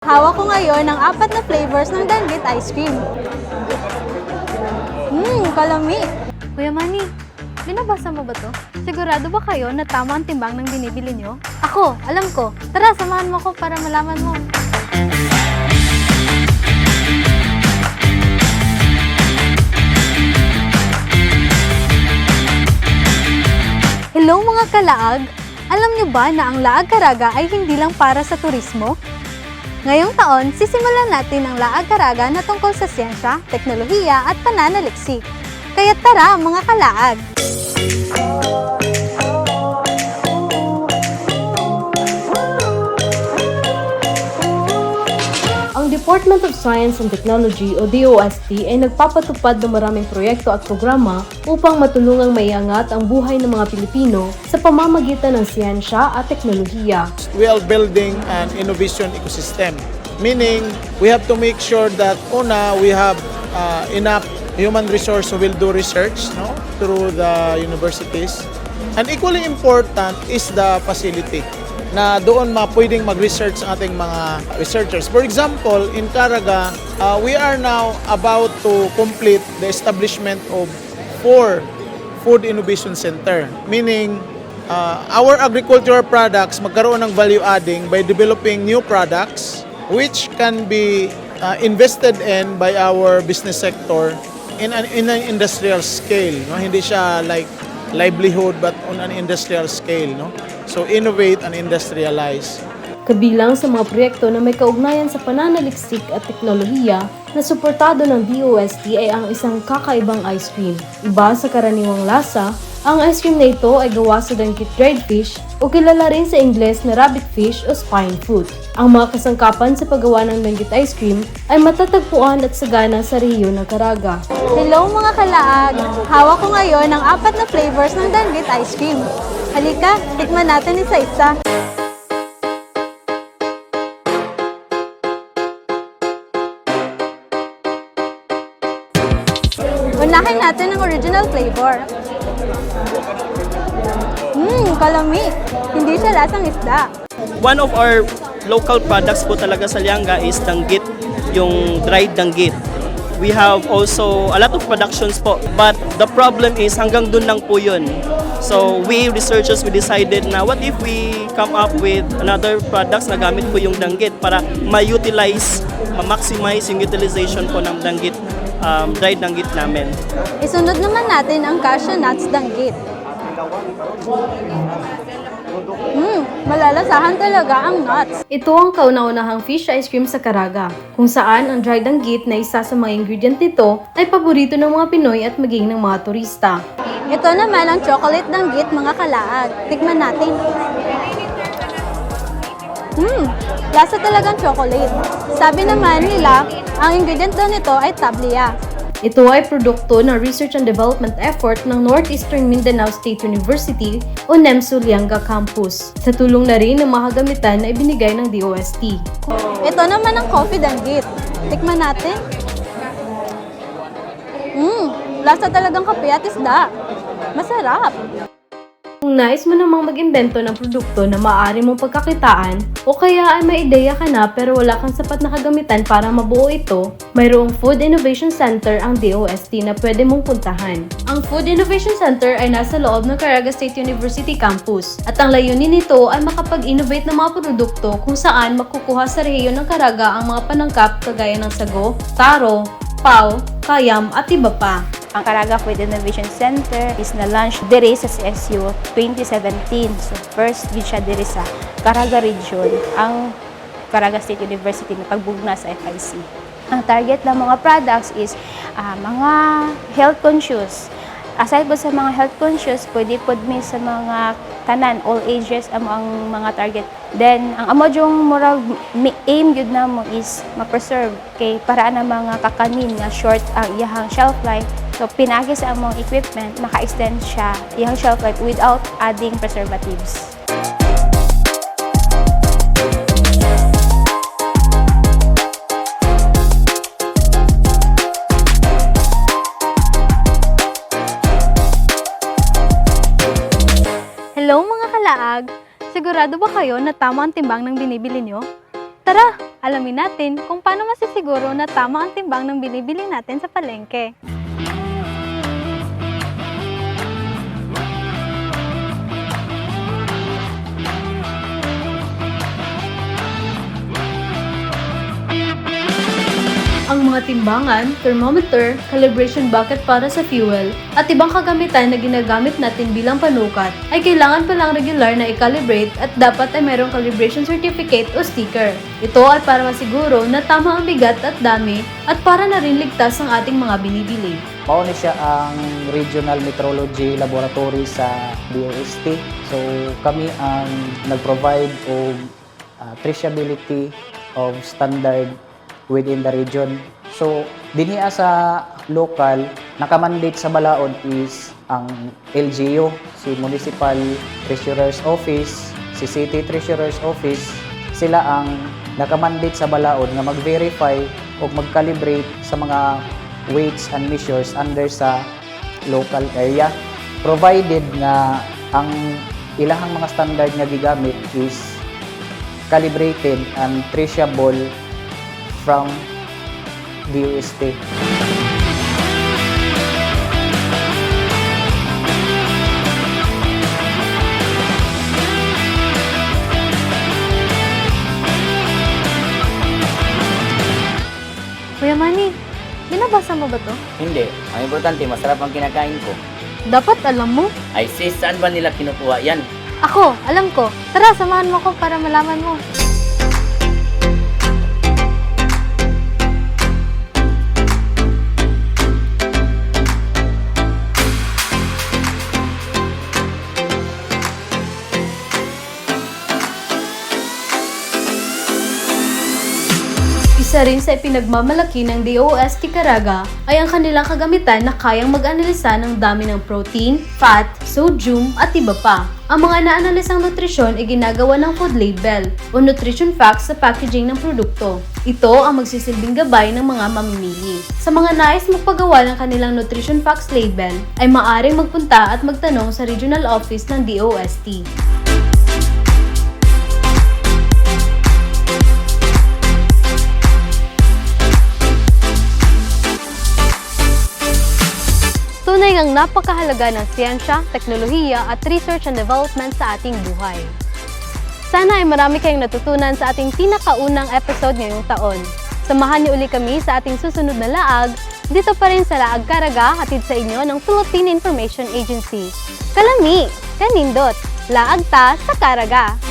Hawak ko ngayon ang apat na flavors ng Danggit ice cream. Mmm, kalami. Kuya Manny, binabasa mo ba to? Sigurado ba kayo na tama ang timbang ng binibili nyo? Ako, alam ko. Tara, samahan mo ko para malaman mo. Hello mga kalaag! Alam nyo ba na ang Laag Caraga ay hindi lang para sa turismo? Ngayong taon, sisimulan natin ang Laag Caraga na tungkol sa siyensya, teknolohiya at pananaliksik. Kaya tara mga kalaag! Department of Science and Technology o DOST ay nagpapatupad ng maraming proyekto at programa upang matulungang maiangat ang buhay ng mga Pilipino sa pamamagitan ng siyensya at teknolohiya. we are building an innovation ecosystem. Meaning, we have to make sure that una, we have uh, enough human resource who will do research no, through the universities. And equally important is the facility na doon ma pwedeng mag-research ating mga researchers. For example, in Caraga, uh, we are now about to complete the establishment of four food innovation center. Meaning, uh, our agricultural products magkaroon ng value adding by developing new products which can be uh, invested in by our business sector in an, in an industrial scale. No? Hindi siya like livelihood but on an industrial scale. No? So innovate and industrialize. Kabilang sa mga proyekto na may kaugnayan sa pananaliksik at teknolohiya na suportado ng DOST ay ang isang kakaibang ice cream. Iba sa karaniwang lasa, ang ice cream na ito ay gawa sa dangkit dried fish o kilala rin sa Ingles na rabbit fish o spine fruit. Ang mga kasangkapan sa paggawa ng danggit ice cream ay matatagpuan at sagana sa Rio ng Caraga. Hello mga kalaag! Hawak ko ngayon ang apat na flavors ng Danggit ice cream. Halika, tikman natin isa-isa. Unahin natin ang original flavor. Mmm, kalami. Hindi siya lasang isda. One of our local products po talaga sa Lianga is danggit, yung dried danggit. We have also a lot of productions po, but the problem is hanggang dun lang po yun. So we researchers, we decided na what if we come up with another products na gamit po yung danggit para ma-utilize, ma-maximize yung utilization po ng danggit, um, dried danggit namin. Isunod naman natin ang cashew nuts danggit. Mmm, malalasahan talaga ang nuts. Ito ang kauna-unahang fish ice cream sa Caraga, kung saan ang dried danggit na isa sa mga ingredient nito ay paborito ng mga Pinoy at maging ng mga turista. Ito naman ang chocolate danggit mga kalaag. Tikman natin. Mmm, lasa talagang chocolate. Sabi naman nila, ang ingredient daw nito ay tablia. Ito ay produkto ng research and development effort ng Northeastern Mindanao State University o NEMSU Lianga Campus, sa tulong na rin ng mga kagamitan na ibinigay ng DOST. Ito naman ang coffee danggit. Tikman natin. Mmm, lasa talagang kape at isda. Masarap. Kung nais mo namang mag-imbento ng produkto na maaari mong pagkakitaan o kaya ay may ideya ka na pero wala kang sapat na kagamitan para mabuo ito, mayroong Food Innovation Center ang DOST na pwede mong puntahan. Ang Food Innovation Center ay nasa loob ng Caraga State University campus at ang layunin nito ay makapag-innovate ng mga produkto kung saan makukuha sa rehiyon ng Caraga ang mga panangkap kagaya ng sago, taro, pau, kayam at iba pa. Ang Caraga Food Innovation Center is na-launch diri sa CSU 2017. So first gid siya diri sa Caraga Region, ang Caraga State University na pagbugna sa FIC. Ang target ng mga products is ah, mga health conscious. Aside po sa mga health conscious, pwede po mi sa mga tanan, all ages ang, ang mga target. Then, ang amo yung murag aim gyud namo is ma-preserve kay para na mga kakanin nga short ang iyahang shelf life. So, pinagi sa among equipment, maka-extend siya iyang shelf life without adding preservatives. Hello mga kalaag! Sigurado ba kayo na tama ang timbang ng binibili nyo? Tara, alamin natin kung paano masisiguro na tama ang timbang ng binibili natin sa palengke. Ang mga timbangan, thermometer, calibration bucket para sa fuel, at ibang kagamitan na ginagamit natin bilang panukat ay kailangan palang regular na i-calibrate at dapat ay mayroong calibration certificate o sticker. Ito ay para masiguro na tama ang bigat at dami at para na rin ligtas ang ating mga binibili. Mao ni siya ang Regional Meteorology Laboratory sa DOST. So kami ang nag-provide og ah, traceability of standard within the region. So dinhi sa local nakamandate sa balaod is ang LGU, si Municipal Treasurer's Office, si City Treasurer's Office, sila ang nakamandate sa balaod nga mag-verify o mag-calibrate sa mga weights and measures under sa local area provided nga ang ilahang mga standard nga gigamit is calibrated and traceable from DOST. Kuya Manny, binabasa mo ba to? Hindi. Ang importante, masarap ang kinakain ko. Dapat alam mo. Ay sis, saan ba nila kinukuha yan? Ako, alam ko. Tara, samahan mo ko para malaman mo. Isa rin sa ipinagmamalaki ng DOST Caraga ay ang kanilang kagamitan na kayang mag-analisa ng dami ng protein, fat, sodium at iba pa. Ang mga naanalisang nutrisyon ay ginagawa ng food label o nutrition facts sa packaging ng produkto. Ito ang magsisilbing gabay ng mga mamimili. Sa mga nais magpagawa ng kanilang nutrition facts label ay maaring magpunta at magtanong sa regional office ng DOST. Tunay ngang napakahalaga ng siyensya, teknolohiya at research and development sa ating buhay. Sana ay marami kayong natutunan sa ating pinakaunang episode ngayong taon. Samahan niyo uli kami sa ating susunod na laag dito pa rin sa Laag Karaga hatid sa inyo ng Philippine Information Agency. Kalami, kanindot, laag ta sa Karaga.